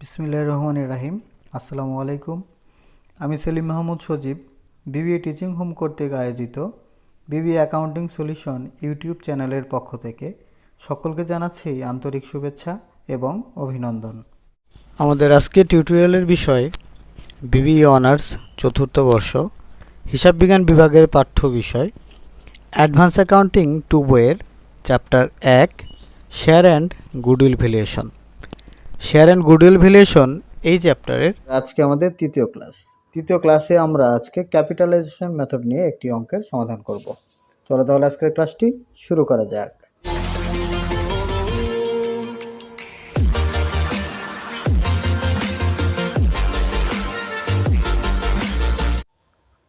বিসমিল্লাহ রহমান রাহিম। আসসালামু আলাইকুম। আমি Selim Mahmud Sajib, BBA teaching home কর্তৃক আয়োজিত বিবি অ্যাকাউন্টিং সলিউশন ইউটিউব চ্যানেলের পক্ষ থেকে সকলকে জানাচ্ছি আন্তরিক শুভেচ্ছা এবং অভিনন্দন। আমাদের আজকে টিউটোরিয়ালের বিষয় বিবিএ অনার্স চতুর্থ বর্ষ, হিসাব বিজ্ঞান বিভাগের পাঠ্য বিষয়, অ্যাডভান্স অ্যাকাউন্টিং টু বইয়ের চ্যাপ্টার এক, share and goodwill valuation. Share and goodwill valuation এই চ্যাপ্টারের আজকে আমাদের তৃতীয় ক্লাস তৃতীয় ক্লাসে আমরা আজকে ক্যাপিটালাইজেশন মেথড নিয়ে একটি অঙ্কের সমাধান করব। চলো তাহলে আজকের ক্লাসটি শুরু করা যাক।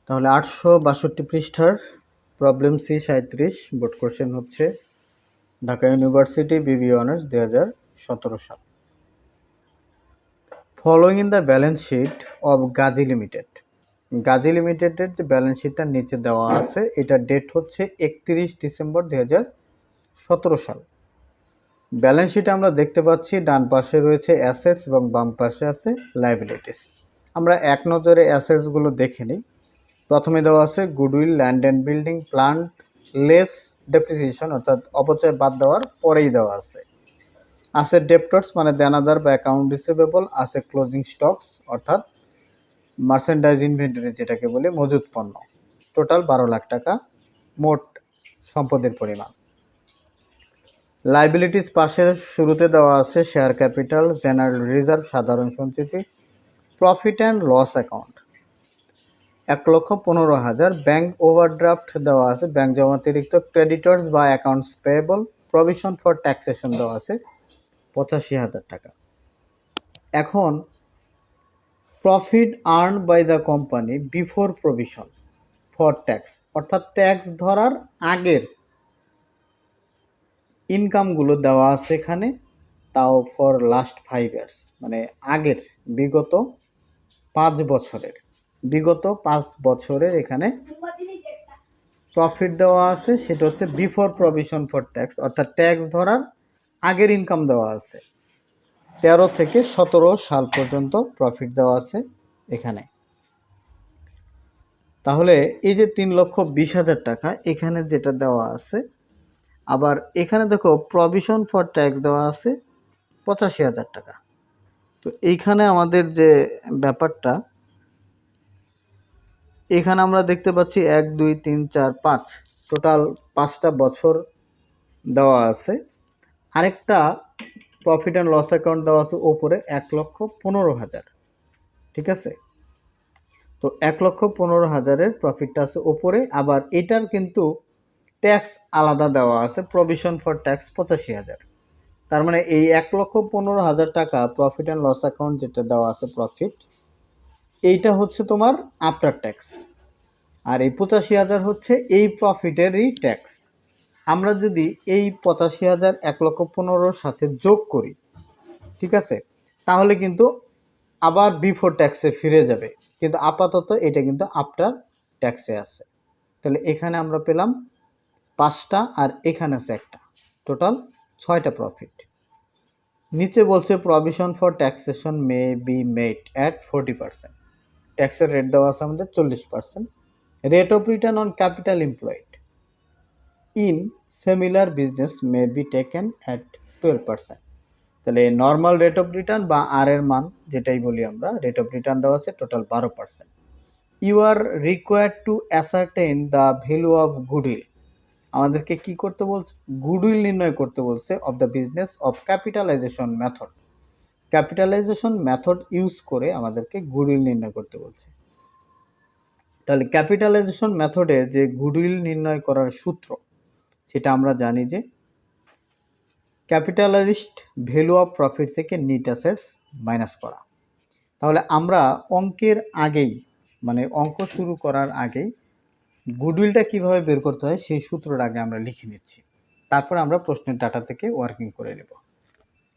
তাহলে আটশো বাষট্টি পৃষ্ঠার প্রবলেম সি সাঁত্রিশ বোর্ড কোশ্চেন হচ্ছে ঢাকা ইউনিভার্সিটি বিবি অনার্স দুই হাজার সতেরো সাল। Following in the balance sheet of Gazi limited Gazi লিমিটেডের যে ব্যালেন্স শিটটা নিচে দেওয়া আছে, এটা ডেট হচ্ছে একত্রিশ ডিসেম্বর দু হাজার সতেরো সাল। ব্যালেন্স শিটে আমরা দেখতে পাচ্ছি, ডান পাশে রয়েছে অ্যাসেটস এবং বাম পাশে আছে লাইবিলিটিস আমরা এক নজরে অ্যাসেটসগুলো দেখে নিই। প্রথমে দেওয়া আছে goodwill land and building plant less depreciation অর্থাৎ অপচয় বাদ দেওয়ার পরেই দেওয়া আছে। আছে ডেপ্টর্স মানে দেনাদার বা অ্যাকাউন্ট রিসিভেবল আছে ক্লোজিং স্টকস অর্থাৎ মার্চেন্ডাইজ ইনভেন্টরি যেটাকে বলে মজুদ পণ্য। টোটাল বারো লাখ টাকা, মোট সম্পদের পরিমাণ। লাইবিলিটিস পাশের শুরুতে দেওয়া আছে শেয়ার ক্যাপিটাল জেনারেল রিজার্ভ সাধারণ সঞ্চিতি প্রফিট অ্যান্ড লস অ্যাকাউন্ট এক লক্ষ পনেরো হাজার ব্যাংক ওভারড্রাফট দেওয়া আছে ব্যাংক জমাতিরিক্ত ক্রেডিটর্স বা accounts payable provision for taxation দেওয়া আছে। পঁচাশি হাজার টাকা। এখন profit earn by the company before provision for tax অর্থাৎ ট্যাক্স ধরার আগের ইনকামগুলো দেওয়া আছে এখানে, তাও ফর লাস্ট ফাইভ ইয়ার্স মানে আগের, বিগত পাঁচ বছরের। বিগত পাঁচ বছরের এখানে প্রফিট দেওয়া আছে, সেটা হচ্ছে বিফোর প্রভিশন ফর ট্যাক্স অর্থাৎ ট্যাক্স ধরার আগের ইনকাম দেওয়া আছে। তেরো থেকে সতেরো সাল পর্যন্ত প্রফিট দেওয়া আছে এখানে। তাহলে এই যে তিন লক্ষ বিশ হাজার টাকা, এখানে যেটা দেওয়া আছে, আবার এখানে দেখো প্রভিশন ফর ট্যাক্স দেওয়া আছে পঁচাশি হাজার টাকা। তো এইখানে আমাদের যে ব্যাপারটা, এখানে আমরা দেখতে পাচ্ছি এক, দুই, তিন, চার, পাঁচ। টোটাল পাঁচটা বছর দেওয়া আছে। আরেকটা প্রফিট অ্যান্ড লস অ্যাকাউন্ট দেওয়া আছে ওপরে এক লক্ষ পনেরো হাজার। ঠিক আছে? তো এক লক্ষ পনেরো হাজারের প্রফিটটা আছে ওপরে, আবার এটার কিন্তু ট্যাক্স আলাদা দেওয়া আছে প্রভিশন ফর ট্যাক্স পঁচাশি হাজার। তার মানে এই এক লক্ষ পনেরো হাজার টাকা প্রফিট অ্যান্ড লস অ্যাকাউন্ট যেটা দেওয়া আছে প্রফিট এইটা হচ্ছে তোমার আফটার ট্যাক্স আর এই পঁচাশি হাজার হচ্ছে এই প্রফিটেরই ট্যাক্স আমরা যদি এই পঁচাশি হাজার এক লক্ষ পনেরোর সাথে যোগ করি, ঠিক আছে? তাহলে কিন্তু আবার বিফোর ট্যাক্সে ফিরে যাবে। কিন্তু আপাতত এটা কিন্তু আফটার ট্যাক্সে আছে। তাহলে এখানে আমরা পেলাম পাঁচটা আর এখানে আছে একটা। টোটাল ছয়টা প্রফিট নিচে বলছে provision for taxation may be made at forty percent ট্যাক্সের রেট দেওয়া আছে আমাদের চল্লিশ percent rate of return on capital employed in similar business may be taken at twelve percent. তাহলে নর্মাল রেট অফ রিটার্ন বা আর এর মান, যেটাই বলি আমরা, রেট অফ রিটার্ন দেওয়া আছে টোটাল বারো percent. You are required to ascertain the value of goodwill. আমাদেরকে কি করতে বলছে? গুডউইল নির্ণয় করতে বলছে of the business of capitalization method. Capitalization method use করে আমাদেরকে গুডউইল নির্ণয় করতে বলছে। তাহলে ক্যাপিটালাইজেশন মেথডে যে গুডউইল নির্ণয় করার সূত্র সেটা আমরা জানি যে ক্যাপিটালাইজড ভ্যালু অফ প্রফিট থেকে নিট অ্যাসেটস মাইনাস করা। তাহলে আমরা অঙ্কের আগেই মানে অঙ্ক শুরু করার আগেই গুডউইলটা কীভাবে বের করতে হয় সেই সূত্রটা আগে আমরা লিখে নিচ্ছি। তারপর আমরা প্রশ্নের ডাটা থেকে ওয়ার্কিং করে নেব।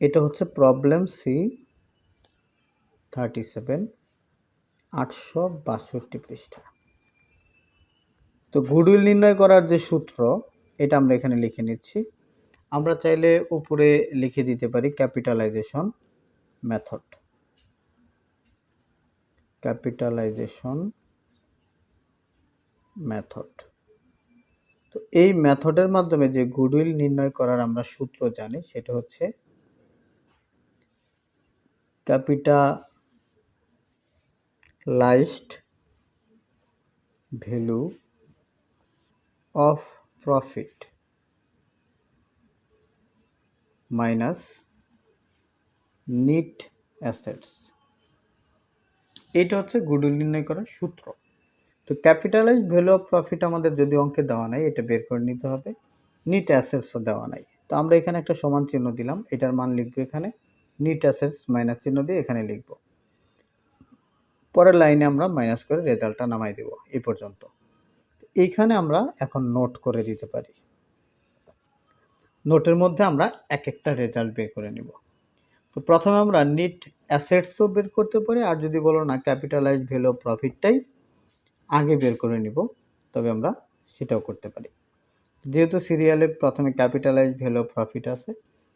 এটা হচ্ছে প্রবলেম সি থার্টি সেভেন আটশো বাষট্টি পৃষ্ঠা। তো গুডউইল নির্ণয় করার যে সূত্র এটা আমরা এখানে লিখে নিচ্ছি। আমরা চাইলে উপরে লিখে দিতে পারি ক্যাপিটালাইজেশন মেথড ক্যাপিটালাইজেশন মেথড তো এই মেথডের মাধ্যমে যে গুডউইল নির্ণয় করার আমরা সূত্র জানি, সেটা হচ্ছে capitalized value of profit minus net assets এটা হচ্ছে গুডউইল নির্ণয় করার সূত্র। তো ক্যাপিটালাইজ ভ্যালু অফ প্রফিট আমাদের যদি অঙ্কে দেওয়া নাই, এটা বের করে নিতে হবে। নিট অ্যাসেটসও দেওয়া নাই। তো আমরা এখানে একটা সমান চিহ্ন দিলাম। এটার মান লিখব এখানে। নিট অ্যাসেটস মাইনাস চিহ্ন দিয়ে এখানে লিখব। পরের লাইনে আমরা মাইনাস করে রেজাল্টটা নামাই দেব। এই পর্যন্ত। এইখানে আমরা এখন নোট করে দিতে পারি। নোটের মধ্যে আমরা এক একটা রেজাল্ট বের করে নিব। তো প্রথমে আমরা নিট অ্যাসেটসও বের করতে পারি, আর যদি বলো না ক্যাপিটালাইজ ভ্যালু প্রফিটটাই আগে বের করে নিব, তবে আমরা সেটাও করতে পারি। যেহেতু সিরিয়ালে প্রথমে ক্যাপিটালাইজড ভ্যালু প্রফিট আছে,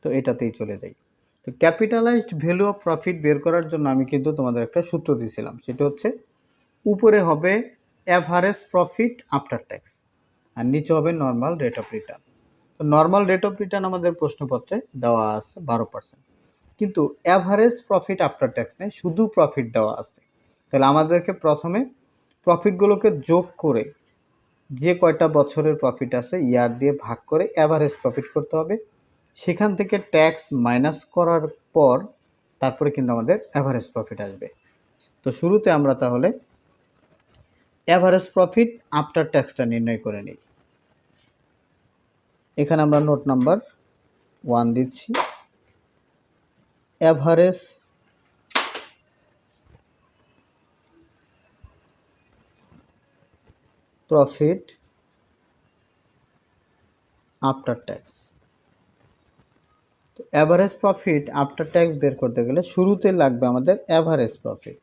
তো এটাতেই চলে যাই। তো ক্যাপিটালাইজড ভ্যালু অফ প্রফিট বের করার জন্য আমি কিন্তু তোমাদের একটা সূত্র দিয়েছিলাম সেটা হচ্ছে উপরে হবে অ্যাভারেজ প্রফিট আফটার ট্যাক্স আর নিচে হবে নর্মাল রেট অফ রিটার্ন তো নর্মাল রেট অফ রিটার্ন আমাদের প্রশ্নপত্রে দেওয়া আছে বারো পার্সেন্ট কিন্তু অ্যাভারেজ প্রফিট আফটার ট্যাক্স নেই, শুধু প্রফিট দেওয়া আছে। তাহলে আমাদেরকে প্রথমে প্রফিটগুলোকে যোগ করে যে কয়টা বছরের প্রফিট আছে ইয়ার দিয়ে ভাগ করে অ্যাভারেজ প্রফিট করতে হবে। সেখান থেকে ট্যাক্স মাইনাস করার পর তারপরে কিন্তু আমাদের অ্যাভারেজ প্রফিট আসবে। তো শুরুতে আমরা তাহলে অ্যাভারেজ প্রফিট আফটার ট্যাক্সটা নির্ণয় করে নিই। এখানে আমরা নোট নাম্বার ওয়ান দিচ্ছি। অ্যাভারেজ প্রফিট আফটার ট্যাক্স তো অ্যাভারেজ প্রফিট আফটার ট্যাক্স বের করতে গেলে শুরুতে লাগবে আমাদের অ্যাভারেজ প্রফিট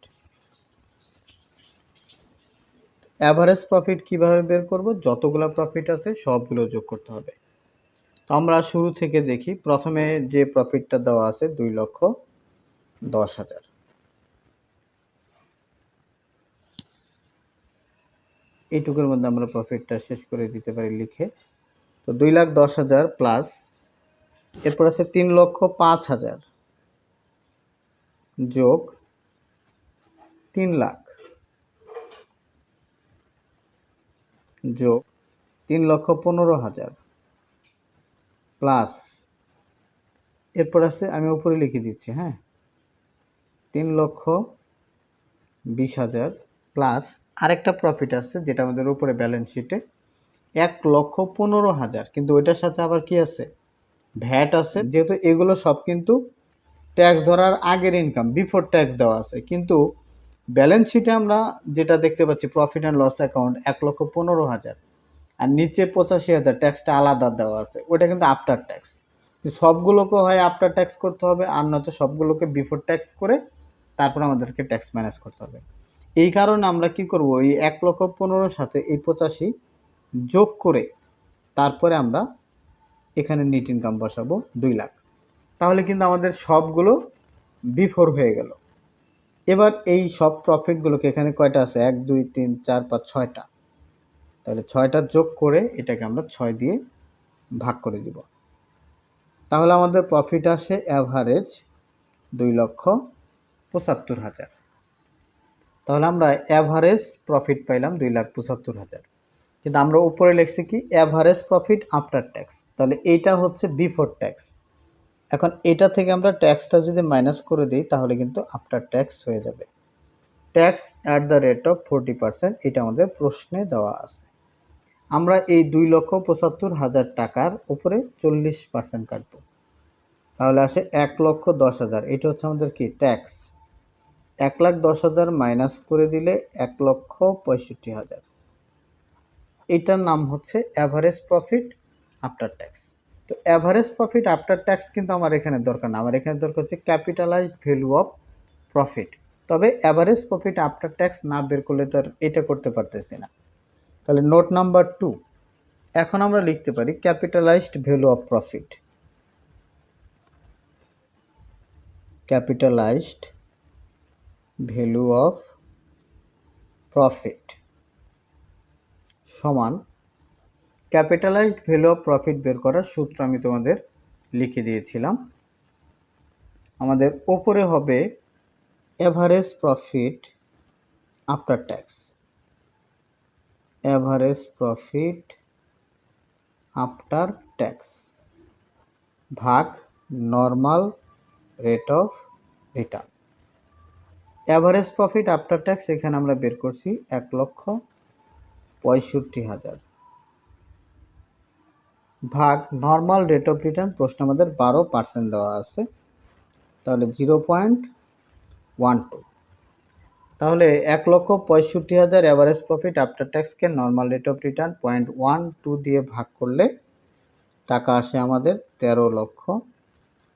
অ্যাভারেজ প্রফিট কীভাবে বের করব? যতগুলো প্রফিট আছে, সবগুলো যোগ করতে হবে। তো আমরা শুরু থেকে দেখি। প্রথমে যে প্রফিটটা দেওয়া আছে, দুই লক্ষ দশ হাজার। এইটুকুর মধ্যে আমরা প্রফিটটা শেষ করে দিতে পারি লিখে। তো দুই লাখ দশ হাজার প্লাস এরপর আছে তিন লক্ষ পাঁচ হাজার যোগ তিন লাখ। যোগ তিন লক্ষ পনেরো হাজার প্লাস এরপর আছে, আমি উপরে লিখে দিচ্ছি হ্যাঁ? তিন লক্ষ বিশ হাজার প্লাস আরেকটা প্রফিট আছে যেটা আমাদের উপরে ব্যালেন্স শিটে এক লক্ষ পনেরো হাজার। কিন্তু ওইটার সাথে আবার কি আছে? ভ্যাট আছে, যেহেতু এগুলো সব কিন্তু ট্যাক্স ধরার আগের ইনকাম বিফোর ট্যাক্স দেওয়া আছে। কিন্তু ব্যালেন্স শিটে আমরা যেটা দেখতে পাচ্ছি প্রফিট অ্যান্ড লস অ্যাকাউন্ট এক লক্ষ পনেরো হাজার। আর নিচে পঁচাশি হাজার ট্যাক্সটা আলাদা দেওয়া আছে। ওটা কিন্তু আফটার ট্যাক্স সবগুলোকে হয় আফটার ট্যাক্স করতে হবে, আর নয়তো সবগুলোকে বিফোর ট্যাক্স করে তারপর আমাদেরকে ট্যাক্স ম্যানেজ করতে হবে। এই কারণে আমরা কি করব, এই এক লক্ষ পনেরোর সাথে এই পঁচাশি যোগ করে তারপরে আমরা এখানে নিট ইনকাম বসাবো দুই লাখ। তাহলে কিন্তু আমাদের সবগুলো বিফোর হয়ে গেল। এবার এই সব প্রফিটগুলোকে এখানে কয়টা আছে? এক, দুই, তিন, চার, পাঁচ, ছয়টা। তাহলে ছয়টা যোগ করে এটাকে আমরা ছয় দিয়ে ভাগ করে দিব। তাহলে আমাদের প্রফিট আসে অ্যাভারেজ দুই লক্ষ পঁচাত্তর হাজার। তাহলে আমরা অ্যাভারেজ প্রফিট পাইলাম দুই লাখ পঁচাত্তর হাজার। কিন্তু আমরা উপরে লিখছি কি? অ্যাভারেজ প্রফিট আফটার ট্যাক্স তাহলে এইটা হচ্ছে বিফোর ট্যাক্স এখন এটা থেকে আমরা ট্যাক্সটা যদি মাইনাস করে দিই, তাহলে কিন্তু আফটার ট্যাক্স হয়ে যাবে। Tax at the rate of forty percent এটা আমাদের প্রশ্নে দেওয়া আছে। আমরা এই দুই লক্ষ পঁচাত্তর হাজার টাকার উপরে চল্লিশ পার্সেন্ট কাটবো। তাহলে আসে এক লক্ষ দশ হাজার। এটা হচ্ছে আমাদের কি? ট্যাক্স এক লাখ দশ হাজার মাইনাস করে দিলে এক লক্ষ পঁয়ষট্টি হাজার। এটার নাম হচ্ছে অ্যাভারেজ প্রফিট আফটার ট্যাক্স তো অ্যাভারেজ প্রফিট আফটার ট্যাক্স কিন্তু আমার এখানে দরকার না। আমার এখানে দরকার হচ্ছে ক্যাপিটালাইজড ভ্যালু অফ প্রফিট তবে অ্যাভারেজ প্রফিট আফটার ট্যাক্স না বের করলে তো আর এটা করতে পারতেছি না। তাহলে নোট নাম্বার টু এখন আমরা লিখতে পারি capitalised value of profit capitalised value of profit সমান ক্যাপিটালাইজড ভ্যালু অফ প্রফিট বের করার সূত্র আমি তোমাদের লিখে দিয়েছিলাম। আমাদের ওপরে হবে average profit after tax average profit after tax ভাগ normal rate of return average profit after tax এখানে আমরা বের করছি এক লক্ষ পঁয়ষট্টি হাজার। ভাগ নর্মাল রেট অফ রিটার্ন প্রশ্ন আমাদের বারো পার্সেন্ট দেওয়া আছে। তাহলে জিরো পয়েন্ট ওয়ান টু তাহলে এক লক্ষ পঁয়ষট্টি হাজার অ্যাভারেজ প্রফিট আফটার ট্যাক্সকে normal rate of return point one two দিয়ে ভাগ করলে টাকা আসে আমাদের তেরো লক্ষ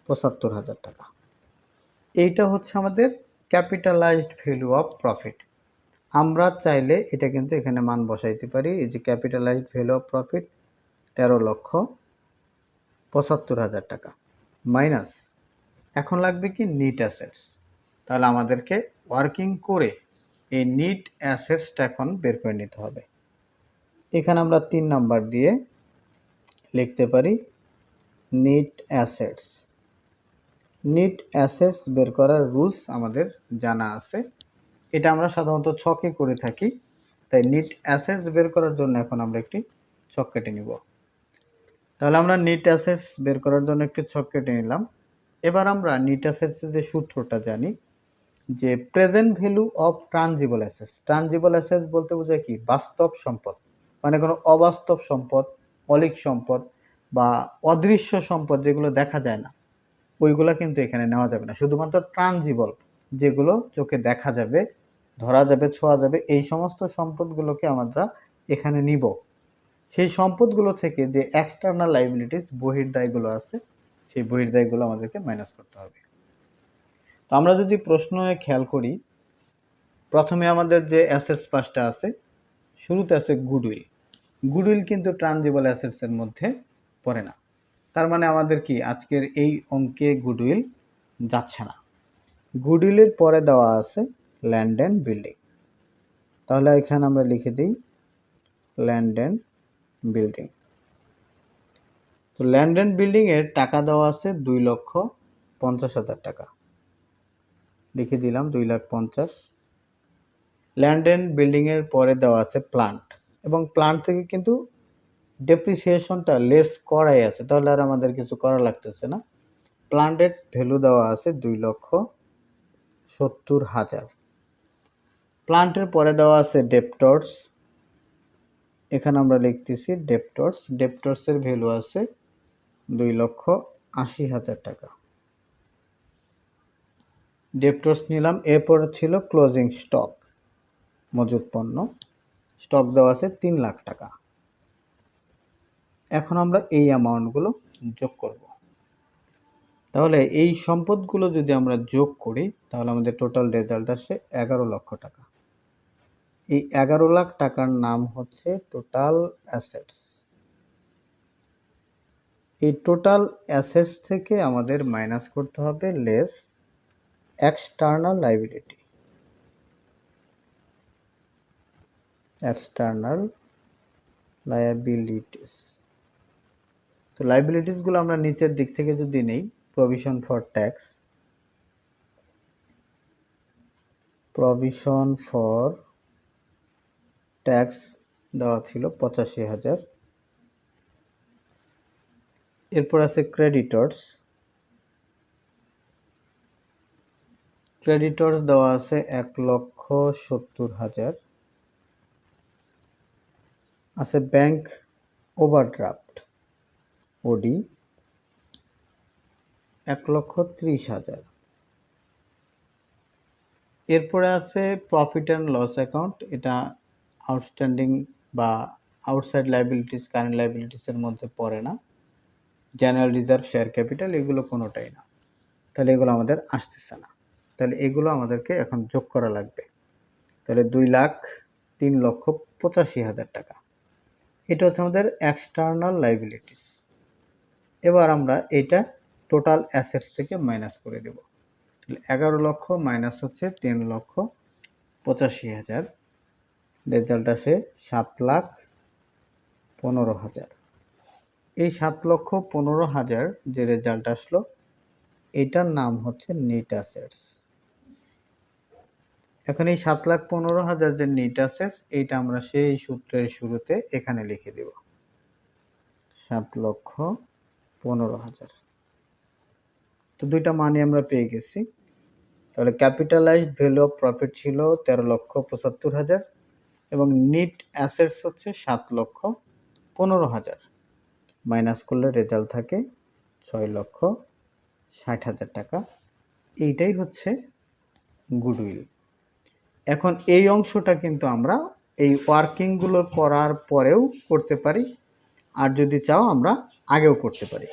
পঁচাত্তর হাজার টাকা। এইটা হচ্ছে আমাদের ক্যাপিটালাইজড ভ্যালু অফ প্রফিট আমরা চাইলে এটা কিন্তু এখানে মান বসাইতে পারি। এই যে ক্যাপিটালাইজড ভ্যালু অফ প্রফিট তেরো লক্ষ পঁচাত্তর হাজার টাকা। মাইনাস, এখন লাগবে কি নিট অ্যাসেটস তাহলে আমাদেরকে ওয়ার্কিং করে এই নিট অ্যাসেটসটা এখন বের করে নিতে হবে। এখানে আমরা তিন নাম্বার দিয়ে লিখতে পারি নিট অ্যাসেটস নিট অ্যাসেটস বের করার রুলস আমাদের জানা আছে। এটা আমরা সাধারণত ছকে করে থাকি। তাই নিট অ্যাসেটস বের করার জন্য এখন আমরা একটি ছক কেটে নিব। তাহলে আমরা নিট অ্যাসেটস বের করার জন্য একটি ছক কেটে নিলাম। এবার আমরা নিট অ্যাসেটসের যে সূত্রটা জানি, যে present value of tangible assets tangible assets বলতে বোঝায় কি? বাস্তব সম্পদ। মানে কোনো অবাস্তব সম্পদ অলিক সম্পদ বা অদৃশ্য সম্পদ যেগুলো দেখা যায় না, ওইগুলো কিন্তু এখানে নেওয়া যাবে না। শুধুমাত্র ট্রানজিবল যেগুলো চোখে দেখা যাবে, ধরা যাবে, ছোঁয়া যাবে, এই সমস্ত সম্পদগুলোকে আমরা এখানে নিব। সেই সম্পদগুলো থেকে যে এক্সটার্নাল লাইবিলিটিস বহির্দায়গুলো আছে, সেই বহির্দায়গুলো আমাদেরকে মাইনাস করতে হবে। তো আমরা যদি প্রশ্নে খেয়াল করি, প্রথমে আমাদের যে অ্যাসেটস পাসটা আছে, শুরুতে আছে গুডউইল গুডউইল কিন্তু ট্রানজিবল অ্যাসেটসের মধ্যে পড়ে না। তার মানে আমাদের কি, আজকের এই অঙ্কে গুডউইল যাচ্ছে না। গুডউইলের পরে দেওয়া আছে ল্যান্ড অ্যান্ড বিল্ডিং তাহলে এখানে আমরা লিখে দিই ল্যান্ড অ্যান্ড বিল্ডিং তো ল্যান্ড অ্যান্ড বিল্ডিংয়ের টাকা দেওয়া আছে দুই লক্ষ পঞ্চাশ হাজার টাকা। লিখে দিলাম দুই লাখ পঞ্চাশ। ল্যান্ড অ্যান্ড বিল্ডিংয়ের পরে দেওয়া আছে প্লান্ট এবং প্লান্ট থেকে কিন্তু ডেপ্রিসিয়েশনটা লেস করাই আছে, তাহলে আর আমাদের কিছু করা লাগতেছে না। প্লান্টের ভ্যালু দেওয়া আছে দুই লক্ষ সত্তর হাজার। প্লান্টের পরে দেওয়া আছে ডেপ্টর্স এখানে আমরা লিখতেছি ডেপ্টর্স ডেপ্টর্সের ভ্যালু আছে দুই লক্ষ আশি হাজার টাকা। ডেপ্টর্স নিলাম, এরপর ছিল ক্লোজিং স্টক মজুদ পণ্য স্টক দেওয়া আছে তিন লাখ টাকা। এখন আমরা এই অ্যামাউন্টগুলো যোগ করব। তাহলে এই সম্পদগুলো যদি আমরা যোগ করি, তাহলে আমাদের টোটাল রেজাল্ট আসে এগারো লক্ষ টাকা। এই এগারো লাখ টাকার নাম হচ্ছে টোটাল অ্যাসেটস এই টোটাল অ্যাসেটস থেকে আমাদের মাইনাস করতে হবে less external liability external liabilities তো লাইবিলিটিসগুলো আমরা নিচের দিক থেকে যদি নেই provision for tax provision for tax দেওয়া ছিল পঁচাশি হাজার। এরপর আছে ক্রেডিটর্স। ক্রেডিটর্স দেওয়া আছে এক লক্ষ সত্তর হাজার। আছে ব্যাংক ওভারড্রাফট, ওডি, এক লক্ষ ত্রিশ হাজার। এরপরে আছে প্রফিট অ্যান্ড লস অ্যাকাউন্ট, এটা আউটস্ট্যান্ডিং বা আউটসাইড লাইবিলিটিস কারেন্ট লাইবিলিটিসের মধ্যে পড়ে না। জেনারেল রিজার্ভ শেয়ার ক্যাপিটাল এগুলো কোনোটাই না। তাহলে এগুলো আমাদের আসতেছে না। তাহলে এগুলো আমাদেরকে এখন যোগ করা লাগবে। তাহলে দুই লাখ তিন লক্ষ পঁচাশি হাজার টাকা। এটা হচ্ছে আমাদের এক্সটার্নাল লাইবিলিটিস এবার আমরা এটা টোটাল অ্যাসেটস থেকে মাইনাস করে দেব। তাহলে এগারো লক্ষ মাইনাস হচ্ছে তিন লক্ষ পঁচাশি হাজার। রেজাল্ট আসে সাত লাখ পনেরো হাজার। এই সাত লক্ষ পনেরো হাজার যে রেজাল্ট আসলো, এটার নাম হচ্ছে নেট অ্যাসেটস এখন এই সাত লাখ পনেরো হাজার যে নেট অ্যাসেটস এইটা আমরা সেই সূত্রের শুরুতে এখানে লিখে দেব। সাত লক্ষ পনেরো হাজার। তো দুইটা মানই আমরা পেয়ে গেছি। তাহলে ক্যাপিটালাইজড ভ্যালু অফ প্রফিট ছিল তেরো লক্ষ পঁচাত্তর হাজার। এবং নিট অ্যাসেটস হচ্ছে সাত লক্ষ পনেরো হাজার। মাইনাস করলে রেজাল্ট থাকে ছয় লক্ষ ষাট হাজার টাকা। এইটাই হচ্ছে গুডউইল এখন এই অংশটা কিন্তু আমরা এই ওয়ার্কিংগুলো করার পরেও করতে পারি, আর যদি চাও আমরা আগেও করতে পারি।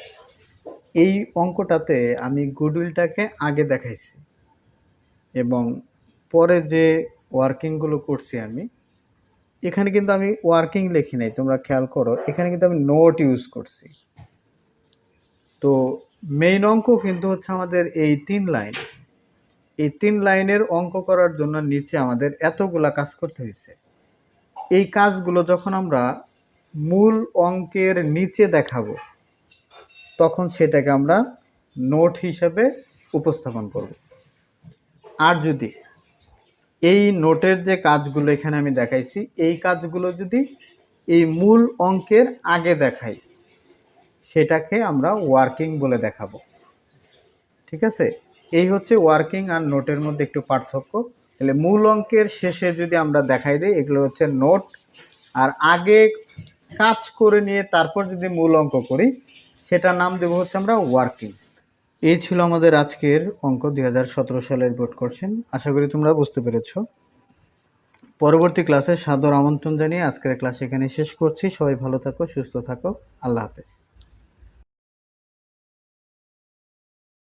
এই অঙ্কটাতে আমি গুডউইলটাকে আগে দেখাইছি এবং পরে যে ওয়ার্কিংগুলো করছি আমি এখানে কিন্তু আমি ওয়ার্কিং লিখি নাই, তোমরা খেয়াল করো। এখানে কিন্তু আমি নোট ইউজ করছি। তো মেইন অঙ্ক কিন্তু হচ্ছে আমাদের এই তিন লাইন এই তিন লাইনের অঙ্ক করার জন্য নিচে আমাদের এতগুলা কাজ করতে হয়েছে। এই কাজগুলো যখন আমরা মূল অঙ্কের নিচে দেখাবো, তখন সেটাকে আমরা নোট হিসাবে উপস্থাপন করব। আর যদি এই নোটের যে কাজগুলো এখানে আমি দেখাইছি, এই কাজগুলো যদি এই মূল অঙ্কের আগে দেখাই, সেটাকে আমরা ওয়ার্কিং বলে দেখাবো। ঠিক আছে? এই হচ্ছে ওয়ার্কিং আর নোটের মধ্যে একটু পার্থক্য। তাহলে মূল অঙ্কের শেষে যদি আমরা দেখাই দিই, এগুলো হচ্ছে নোট। আর আগে কাজ করে নিয়ে তারপর যদি মূল অঙ্ক করি, সেটার নাম দেবো হচ্ছে আমরা ওয়ার্কিং এই ছিল আমাদের আজকের অঙ্ক, দুই হাজার সতেরো সালের বোর্ড করছেন আশা করি তোমরা বুঝতে পেরেছ। পরবর্তী ক্লাসে সাদর আমন্ত্রণ জানিয়ে আজকের ক্লাস এখানে শেষ করছি। সবাই ভালো থাকো, সুস্থ থাকো। আল্লাহ হাফেজ।